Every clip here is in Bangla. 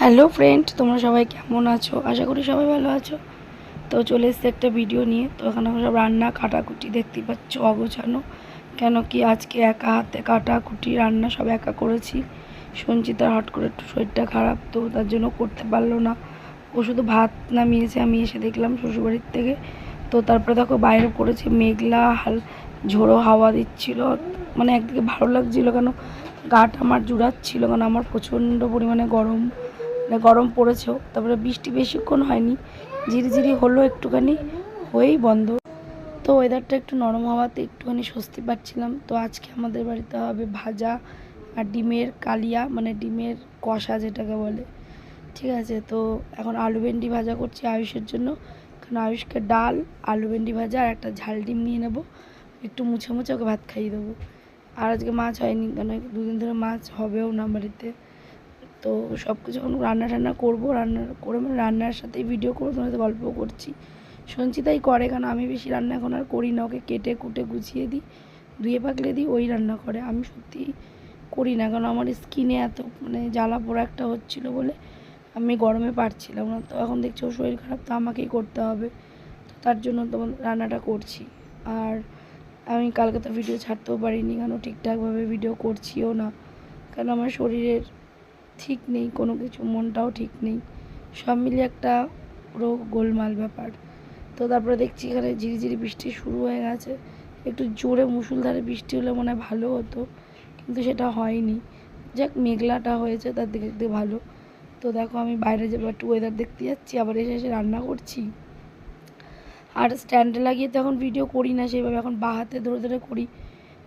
হ্যালো ফ্রেন্ড তোমরা সবাই কেমন আছো? আশা করি সবাই ভালো আছো। তো চলে এসছে একটা ভিডিও নিয়ে। তো এখানে সব রান্না কাটাকুটি দেখতেই পাচ্ছ অগোছানো। কেন কি আজকে একা হাতে কাটাকুটি রান্না সব একা করেছি। সঞ্চিতার হট করে একটু শরীরটা খারাপ, তো তার জন্য করতে পারল না। ও শুধু ভাত নামিয়েছে, আমি এসে দেখলাম শ্বশুরবাড়ির থেকে। তো তারপরে দেখো বাইরে করেছে মেঘলা হাল, ঝোড়ো হাওয়া দিচ্ছিল। মানে একদিকে ভালো লাগছিল কেন? গাটা আমার জুড়াচ্ছিল কারণ আমার প্রচণ্ড পরিমাণে গরম মানে গরম পড়েছেও, তারপরে বৃষ্টি বেশিক্ষণ হয়নি ঝিরিঝিরি হলো একটুখানি, হয়েই বন্ধ। তো ওয়েদারটা একটু নরম হওয়াতে একটুখানি স্বস্তি পাচ্ছিলাম। তো আজকে আমাদের বাড়িতে হবে ভাজা আর ডিমের কালিয়া মানে ডিমের কষা যেটাকে বলে। ঠিক আছে, তো এখন আলু ভেন্ডি ভাজা করছি আয়ুষের জন্য। কারণ আয়ুষকে ডাল, আলু ভেন্ডি ভাজা আর একটা ঝাল ডিম নিয়ে নেব। একটু মুছে মুছে ওকে ভাত খাইয়ে দেবো। আর আজকে মাছ হয়নি কেন দুদিন ধরে মাছ হবেও না বাড়িতে। তো সব কিছু এখন রান্না টান্না করব, রান্না করে মানে রান্নার সাথেই ভিডিও করব তোমার সাথে গল্প করছি। সঞ্চিতাই করে কারণ আমি বেশি রান্না এখন আর করি না, ওকে কেটে কুটে গুছিয়ে দিই, ধুয়ে পাকলে দিই, ওই রান্না করে। আমি সত্যি করি না, কারণ আমার স্কিনে এত মানে জ্বালা পোড়া একটা হচ্ছিল বলে আমি গরমে পারছিলাম না। তো এখন দেখছি ও শরীর খারাপ, তো আমাকেই করতে হবে। তো তার জন্য তোমার রান্নাটা করছি। আর আমি কালকে তো ভিডিও ছাড়তেও পারিনি, কেন ঠিকঠাকভাবে ভিডিও করছিও না। কারণ আমার শরীরের ঠিক নেই, কোনো কিছু, মনটাও ঠিক নেই। সব মিলিয়ে একটা পুরো গোলমাল ব্যাপার। তো তারপরে দেখছি এখানে ঝিরিঝিরি বৃষ্টি শুরু হয়ে গেছে। একটু জোরে মুসুলধারে বৃষ্টি হলে মনে হয় ভালো হতো, কিন্তু সেটা হয়নি। যাক, মেঘলাটা হয়েছে, তার দিকে দেখতে ভালো। তো দেখো, আমি বাইরে যাব, একটু ওয়েদার দেখতে যাচ্ছি, আবার এসে এসে রান্না করছি। আর স্ট্যান্ডে লাগিয়ে তো এখন ভিডিও করি না, সেইভাবে এখন বা হাতে ধরে ধরে করি।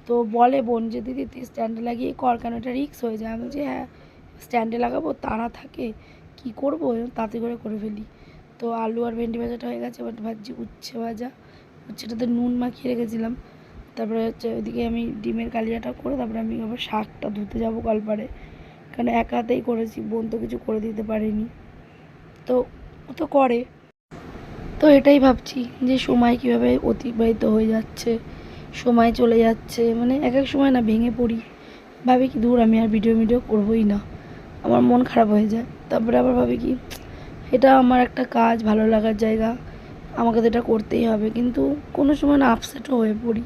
তো বলে বোন যে, দিদি, তুই স্ট্যান্ডে লাগিয়ে কর কেন? এটা রিক্স হয়ে যায়। আমি যে হ্যাঁ। স্ট্যান্ডে লাগাবো, তারা থাকে, কি করব? তাতে করে করে ফেলি। তো আলু আর ভেন্ডি ভাজাটা হয়ে গেছে, এবার ভাজছি উচ্ছে ভাজা। উচ্ছেটাতে নুন মাখিয়ে রেখেছিলাম। তারপরে হচ্ছে ওইদিকে আমি ডিমের কালিয়াটা করে তারপরে আমি আবার শাকটা ধুতে যাব কলপারে কারণ একা হাতেই করেছি, বোন তো কিছু করে দিতে পারেনি। তো ও তো করে। তো এটাই ভাবছি যে সময় কীভাবে অতিবাহিত হয়ে যাচ্ছে, সময় চলে যাচ্ছে। মানে এক এক সময় না ভেঙে পড়ি। ভাবি কি দূর আমি আর ভিডিও ভিডিও করবোই না। আমার মন খারাপ হয়ে যায়। তারপরে আবার ভাবি কি, এটা আমার একটা কাজ, ভালো লাগার জায়গা, আমাকে তো এটা করতেই হবে। কিন্তু কোনো সময় না আপসেটও হয়ে পড়ি।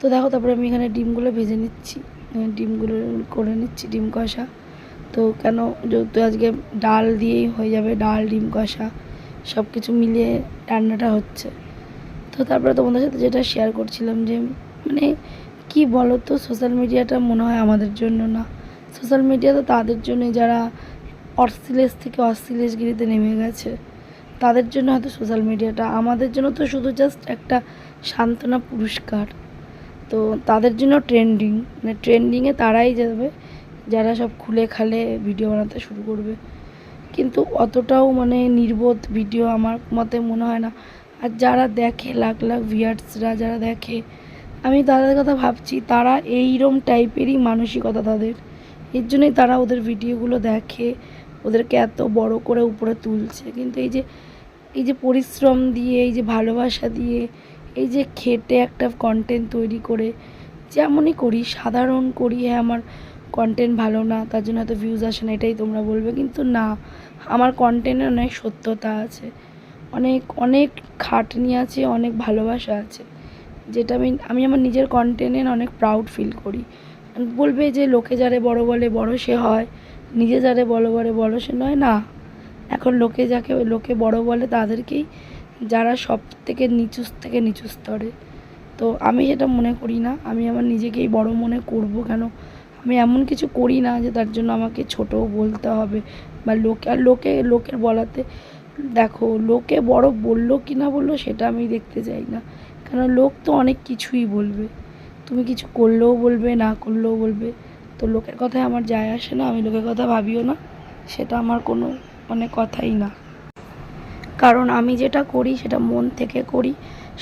তো দেখো, তারপরে আমি এখানে ডিমগুলো ভেজে নিচ্ছি। ডিমগুলো করে নিচ্ছি, ডিম কষা। তো কেন, যেহেতু আজকে ডাল দিয়েই হয়ে যাবে, ডাল, ডিম কষা সব কিছু মিলিয়ে রান্নাটা হচ্ছে। তো তারপরে তোমাদের সাথে যেটা শেয়ার করছিলাম যে মানে কি বলো তো সোশ্যাল মিডিয়াটা মনে হয় আমাদের জন্য না। সোশ্যাল মিডিয়া তো তাদের জন্যই যারা অশ্লীলেশ থেকে অশ্লীলেশগিরিতে নেমে গেছে, তাদের জন্য হয়তো সোশ্যাল মিডিয়াটা, আমাদের জন্য তো শুধু জাস্ট একটা সান্ত্বনা পুরস্কার। তো তাদের জন্য ট্রেন্ডিং মানে ট্রেন্ডিংয়ে তারাই যাবে, যারা সব খুলে খালে ভিডিও বানাতে শুরু করবে। কিন্তু অতটাও মানে নির্বোধ ভিডিও আমার মতে মনে হয় না। আর যারা দেখে, লাখ লাখ ভিয়ার্সরা যারা দেখে, আমি তাদের কথা ভাবছি, তারা এইরম টাইপেরই মানসিকতা তাদের। এর জন্যই তারা ওদের ভিডিওগুলো দেখে, ওদেরকে এত বড় করে উপরে তুলছে। কিন্তু এই যে এই যে পরিশ্রম দিয়ে, এই যে ভালোবাসা দিয়ে, এই যে খেটে একটা কন্টেন্ট তৈরি করে, যেমনই করি, সাধারণ করি হ্যাঁ আমার কন্টেন্ট ভালো না, তার জন্য এত ভিউজ আসে না, এটাই তোমরা বলবে। কিন্তু না, আমার কন্টেন্টে অনেক সত্যতা আছে, অনেক অনেক খাটনি আছে, অনেক ভালোবাসা আছে, যেটা আমি আমি আমার নিজের কন্টেন্টে অনেক প্রাউড ফিল করি। বলবে যে লোকে যারে বড় বলে বড় সে হয়, নিজে যারে বড় বলে বড় সে নয়, না। এখন লোকে যাকে লোকে বড় বলে তাদেরকেই যারা সব থেকে নিচু থেকে নিচু স্তরে তো আমি যেটা মনে করি না, আমি আমার নিজেকেই বড় মনে করব কেন? আমি এমন কিছু করি না যে তার জন্য আমাকে ছোটো বলতে হবে বা লোকে, আর লোকে, লোকের বলাতে দেখো, লোকে বড় বলল কি না বলল সেটা আমি দেখতে চাই না। কারণ লোক তো অনেক কিছুই বলবে। তুমি কিছু করলেও বলবে, না করলেও বলবে, তো লোকের কথায় আমার যায় আসে না, আমি লোকের কথা ভাবিও না, সেটা আমার কোনো মানে কথাই না। কারণ আমি যেটা করি, সেটা মন থেকে করি,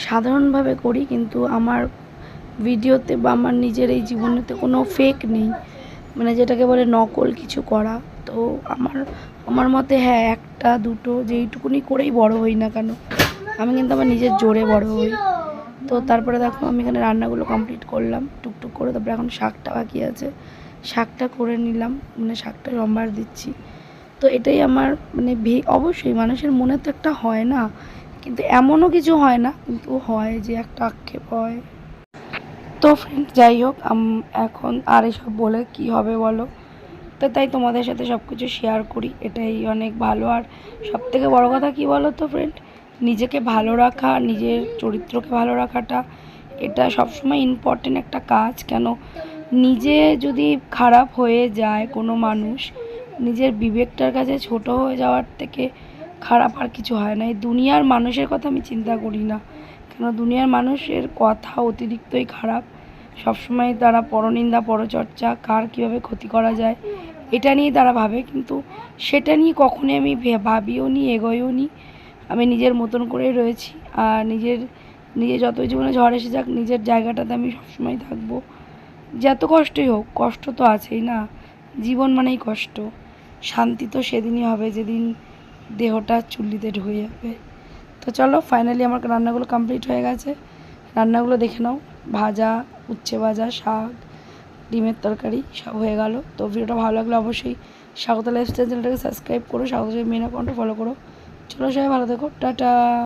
সাধারণভাবে করি, কিন্তু আমার ভিডিওতে বা আমার নিজের এই জীবনেতে কোনো ফেক নেই। মানে যেটাকে বলে নকল কিছু করা, তো আমার আমার মতে হ্যাঁ একটা, দুটো, যেইটুকুনি করেই বড় হই না কেন, আমি কিন্তু আমার নিজের জোরে বড় হই। তো তারপরে দেখো আমি এখানে রান্নাগুলো কমপ্লিট করলাম, টুকটুক করে। তারপরে এখন শাকটা বাকি আছে। শাকটা করে নিলাম মানে শাকটা সম্বার দিচ্ছি। তো এটাই আমার মানে অবশ্যই মানুষের মনে তো একটা হয় না, কিন্তু এমনও কিছু হয় না, কিন্তু হয় যে একটা আক্ষেপ হয়। তো ফ্রেন্ড যাই হোক এখন আর এসব বলে কি হবে বলো? তো তাই তোমাদের সাথে সব কিছু শেয়ার করি, এটাই অনেক ভালো। আর সব থেকে বড়ো কথা কি বলো তো ফ্রেন্ড নিজেকে ভালো রাখা, নিজের চরিত্রকে ভালো রাখাটা, এটা সবসময় ইম্পর্টেন্ট একটা কাজ। কেন? নিজে যদি খারাপ হয়ে যায় কোনো মানুষ, নিজের বিবেকটার কাছে ছোট হয়ে যাওয়ার থেকে খারাপ আর কিছু হয় না। এই দুনিয়ার মানুষের কথা আমি চিন্তা করি না। কেন? দুনিয়ার মানুষের কথা অতিরিক্তই খারাপ। সবসময় তারা পরনিন্দা, পরচর্চা, কার কীভাবে ক্ষতি করা যায়, এটা নিয়ে তারা ভাবে। কিন্তু সেটা নিয়ে কখনোই আমি ভাবিও নি, এগোয়ও নি। আমি নিজের মতন করেই রয়েছি। আর নিজের নিজে যতই জীবনে ঝড় এসে যাক, নিজের জায়গাটাতে আমি সবসময় থাকব। যত কষ্টই হোক, কষ্ট তো আছেই না। জীবন মানেই কষ্ট। শান্তি তো সেদিনই হবে, যেদিন দেহটা চুল্লিতে ঢুকে যাবে। তো চলো ফাইনালি আমার রান্নাগুলো কমপ্লিট হয়ে গেছে। রান্নাগুলো দেখে নাও। ভাজা, উচ্ছে ভাজা, শাক, ডিমের তরকারি, সব হয়ে গেল। তো ভিডিওটা ভালো লাগলে অবশ্যই স্বাগত লাইফস্টাইল চ্যানেলটাকে সাবস্ক্রাইব করো। স্বাগত মেন অ্যাকাউন্টে ফলো করো। চলো সবাই ভালো থেকো টাটা।